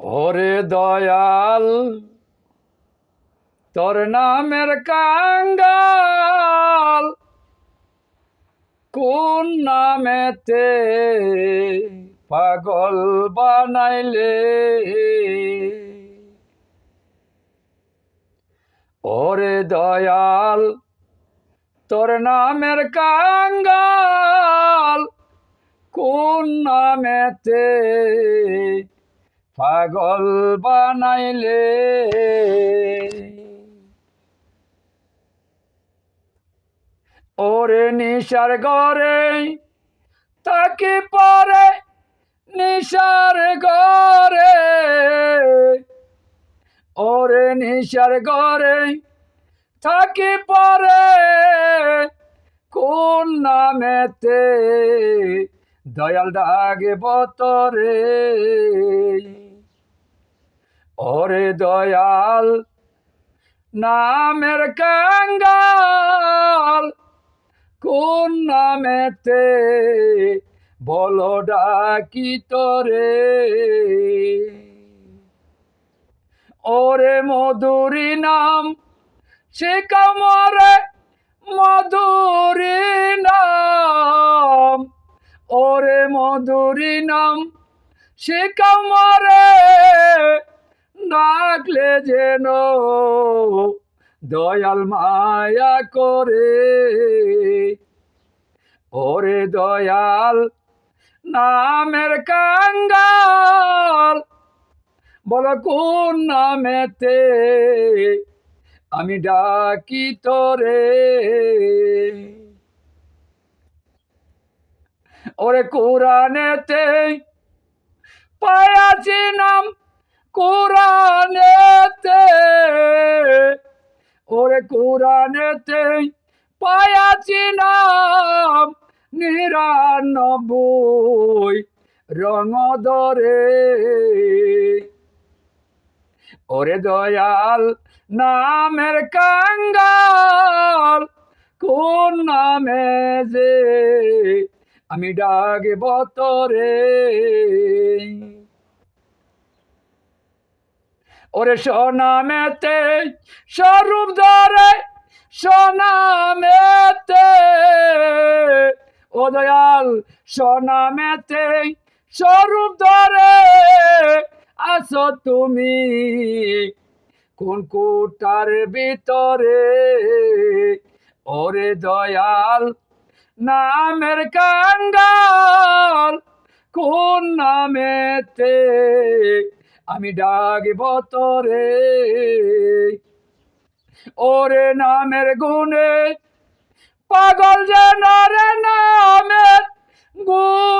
ওরে দয়াল, তোর নামের কাঙ্গাল কোন নামেতে পাগল বানাইলে? ওরে দয়াল, তোর নামের কাঙ্গাল কোন নামেতে পাগল বানাইলে। ওরে নিশার ঘরে তাকে পরে, নিশার ঘরে। ওরে নিশার ঘরে থাকি পরে, কোন নামেতে দয়াল ডাগে বতরে। দয়াল, নামের কাঙ্গাল, কোন নামেতে বলো ডাকি তোরে? ওরে মধুরী নাম শিখাও মরে মধুরী নাম। ওরে মধুরী নাম শিখাও মরে ডাকলে যেন দয়াল মায়া করে। ওরে দয়াল, নামের কাঙ্গাল, বল কোন নামেতে আমি ডাকি তোরে? ওরে কোরআনেতে পায়াছি নাম কোরআনেতে, ওরে কোরআনেতে পায়াছি নাম নিরানব্বই রঙ দরে ওরে দয়াল নামের কাঙ্গাল কোন নামে যে আমি ডাকে বতরে ওরে সোনামেতে, স্বরূপ ধরে সোনামেতে। ও দয়াল, সোনামেতে স্বরূপ ধরে আসো তুমি। কোন কোটার ভিতরে? ওরে দয়াল, নামের কাঙ্গাল কোন নামেতে? আমি ডাকব তোরে ওরে নামের গুণে পাগল যে নারে নামের গুণ